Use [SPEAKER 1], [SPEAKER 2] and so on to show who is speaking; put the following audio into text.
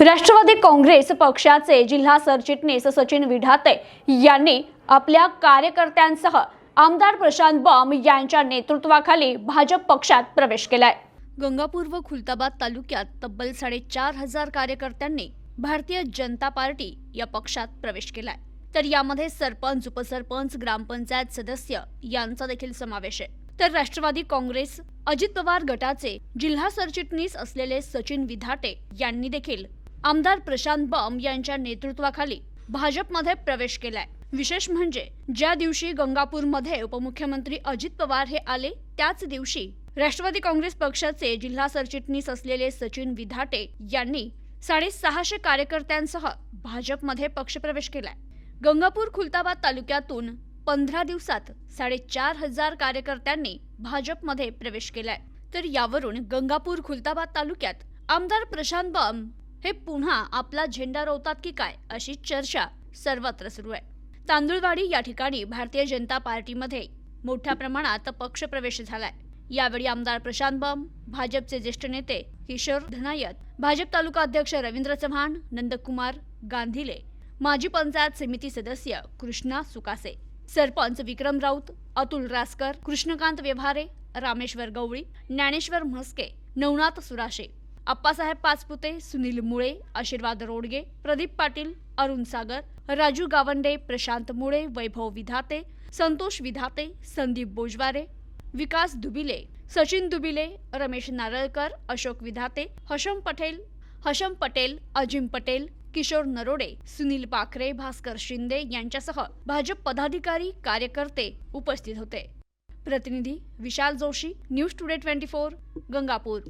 [SPEAKER 1] राष्ट्रवादी काँग्रेस पक्षाचे जिल्हा सरचिटणीस सचिन विधाते यांनी आपल्या कार्यकर्त्यांसह आमदार प्रशांत बॉम यांच्या नेतृत्वाखाली भाजप पक्षात प्रवेश केलाय. गंगापूर व खुलताबाद तालुक्यात तब्बल साडेचार हजार कार्यकर्त्यांनी भारतीय जनता पार्टी या पक्षात प्रवेश केलाय. तर यामध्ये सरपंच उपसरपंच ग्रामपंचायत सदस्य यांचा देखील समावेश आहे. तर राष्ट्रवादी काँग्रेस अजित पवार गटाचे जिल्हा सरचिटणीस असलेले सचिन विधाटे यांनी देखील आमदार प्रशांत बम यांच्या नेतृत्वाखाली भाजपमध्ये प्रवेश केलाय. विशेष म्हणजे ज्या दिवशी गंगापूरमध्ये उपमुख्यमंत्री अजित पवार हे आले त्याच दिवशी राष्ट्रवादी काँग्रेस पक्षाचे जिल्हा सरचिटणीस असलेले सचिन विधाटे यांनी साडेसहाशे कार्यकर्त्यांसह भाजपमध्ये पक्षप्रवेश केलाय. गंगापूर खुलताबाद तालुक्यातून पंधरा दिवसात साडेचार हजार कार्यकर्त्यांनी भाजपमध्ये प्रवेश केलाय. तर यावरून गंगापूर खुलताबाद तालुक्यात आमदार प्रशांत बम हे पुन्हा आपला झेंडा रोवतात की काय अशी चर्चा सर्वत्र सुरू आहे. तांदुळवाडी या ठिकाणी भारतीय जनता पार्टीमध्ये मोठ्या प्रमाणात पक्षप्रवेश झालाय. यावेळी आमदार प्रशांत बम भाजपचे ज्येष्ठ नेते किशोर धनायत भाजप तालुका अध्यक्ष रवींद्र चव्हाण नंदकुमार गांधीले माजी पंचायत समिती सदस्य कृष्णा सुकासे सरपंच विक्रम राऊत अतुल रासकर कृष्णकांत व्यवहारे रामेश्वर गवळी ज्ञानेश्वर म्हस्के नवनाथ सुराशे अप्पासाहेब पाचपुते सुनील मुळे आशीर्वाद रोडगे प्रदीप पाटील अरुण सागर राजू गावंडे प्रशांत मुळे वैभव विधाते संतोष विधाते संदीप बोजवारे विकास दुबिले सचिन दुबिले रमेश नारळकर अशोक विधाते हशम पटेल हशम पटेल अजिम पटेल किशोर नरोडे सुनील पाखरे भास्कर शिंदे यांच्यासह भाजप पदाधिकारी कार्यकर्ते उपस्थित होते. प्रतिनिधी Vishal Joshi news today twenty four Gangapur.